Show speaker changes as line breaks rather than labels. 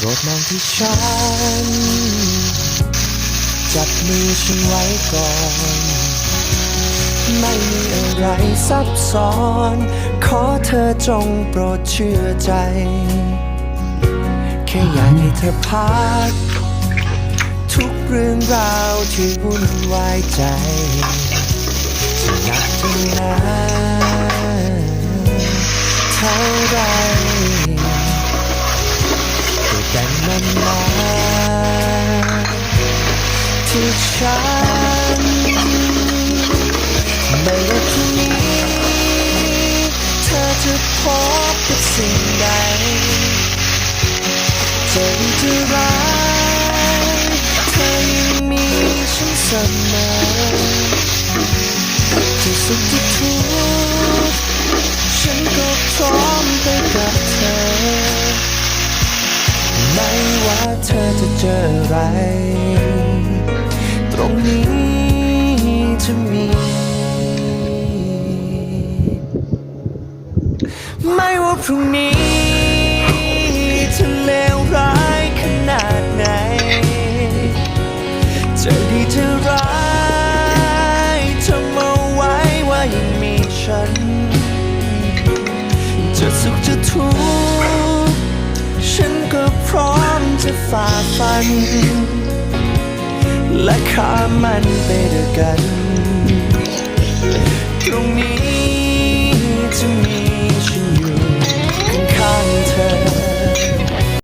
โปรดมองที่ฉัน จับมือฉันไว้ก่อน ไม่มีอะไรซับซ้อน ขอเธอจงโปรดเชื่อใจ แค่อยากให้เธอพัก ทุกเรื่องราวที่วุ่นวายใจันมาที่ฉันไม่ว่าพรุ่งนี้ เธอจะพบกับสิ่งใดจะดีจะร้ายเธอยังมีฉันเสมอจะสุขจะทุ เจออะไร ตรงนี้จะมี ไม่ว่าพรุ่งนี้จะเลวร้ายขนาดไหน จะดีจะร้ายจำเอาไว้ว่ายังมีฉัน จะสุขจะทุกข์ จะฝ่าฟัน และข้ามมันไปด้วยกัน